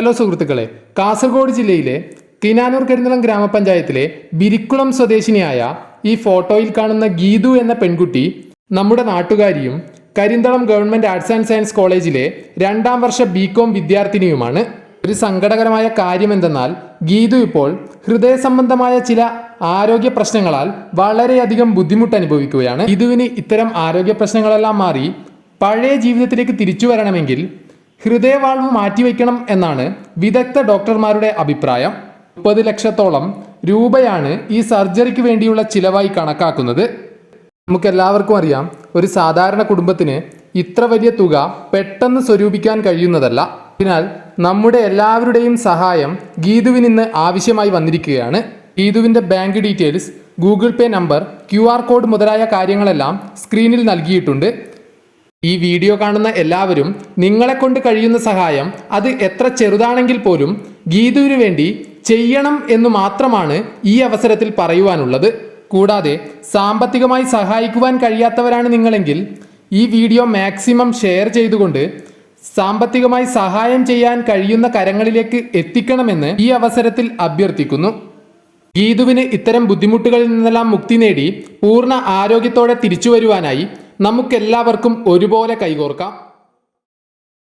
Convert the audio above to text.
Hello സുഹൃത്തുക്കളെ കാസർഗോഡ് ജില്ലയിലെ കിനാനൂർ കരിന്തളം ഗ്രാമപഞ്ചായത്തിലെ ബിരിക്കുളം സ്വദേശിനിയായ ഈ ഫോട്ടോയിൽ കാണുന്ന ഗീതു എന്ന പെൺകുട്ടി നമ്മുടെ നാട്ടുകാരിയും Karinthalam government arts and science കോളേജിലെ രണ്ടാം വർഷ ബി കോം വിദ്യാർത്ഥിനിയുമാണ്. ഒരു സങ്കടകരമായ കാര്യം എന്തെന്നാൽ ഗീതു ഇപ്പോൾ ഹൃദയ സംബന്ധമായ ചില ആരോഗ്യ പ്രശ്നങ്ങളാൽ വളരെയധികം ബുദ്ധിമുട്ട് അനുഭവിക്കുകയാണ് ഗീതുവിന് ഇത്തരം ആരോഗ്യ പ്രശ്നങ്ങളെല്ലാം മാറി പഴയ ജീവിതത്തിലേക്ക് തിരിച്ചു വരണമെങ്കിൽ ഹൃദയവാൾവ് മാറ്റിവെക്കണം എന്നാണ് വിദഗ്ധ ഡോക്ടർമാരുടെ അഭിപ്രായം. മുപ്പത് ലക്ഷത്തോളം രൂപയാണ് ഈ സർജറിക്ക് വേണ്ടിയുള്ള ചിലവായി കണക്കാക്കുന്നത്. നമുക്കെല്ലാവർക്കും അറിയാം ഒരു സാധാരണ കുടുംബത്തിന് ഇത്ര വലിയ തുക പെട്ടെന്ന് സ്വരൂപിക്കാൻ കഴിയുന്നതല്ല. അതിനാൽ നമ്മുടെ എല്ലാവരുടെയും സഹായം ഗീതുവിന് ഇന്ന് ആവശ്യമായി വന്നിരിക്കുകയാണ്. ഗീതുവിന്റെ bank details Google Pay number Q code മുതലായ കാര്യങ്ങളെല്ലാം സ്ക്രീനിൽ നൽകിയിട്ടുണ്ട്. ഈ വീഡിയോ കാണുന്ന എല്ലാവരും നിങ്ങളെ കൊണ്ട് കഴിയുന്ന സഹായം അത് എത്ര ചെറുതാണെങ്കിൽ പോലും ഗീതുവിന് വേണ്ടി ചെയ്യണം എന്ന് മാത്രമാണ് ഈ അവസരത്തിൽ പറയുവാനുള്ളത്. കൂടാതെ സാമ്പത്തികമായി സഹായിക്കുവാൻ കഴിയാത്തവരാണ് നിങ്ങളെങ്കിൽ ഈ വീഡിയോ മാക്സിമം ഷെയർ ചെയ്തുകൊണ്ട് സാമ്പത്തികമായി സഹായം ചെയ്യാൻ കഴിയുന്ന കരങ്ങളിലേക്ക് എത്തിക്കണമെന്ന് ഈ അവസരത്തിൽ അഭ്യർത്ഥിക്കുന്നു. ഗീതുവിന് ഇത്തരം ബുദ്ധിമുട്ടുകളിൽ നിന്നെല്ലാം മുക്തി നേടി പൂർണ ആരോഗ്യത്തോടെ തിരിച്ചു വരുവാനായി നമുക്കെല്ലാവർക്കും ഒരുപോലെ കൈകോർക്കാം.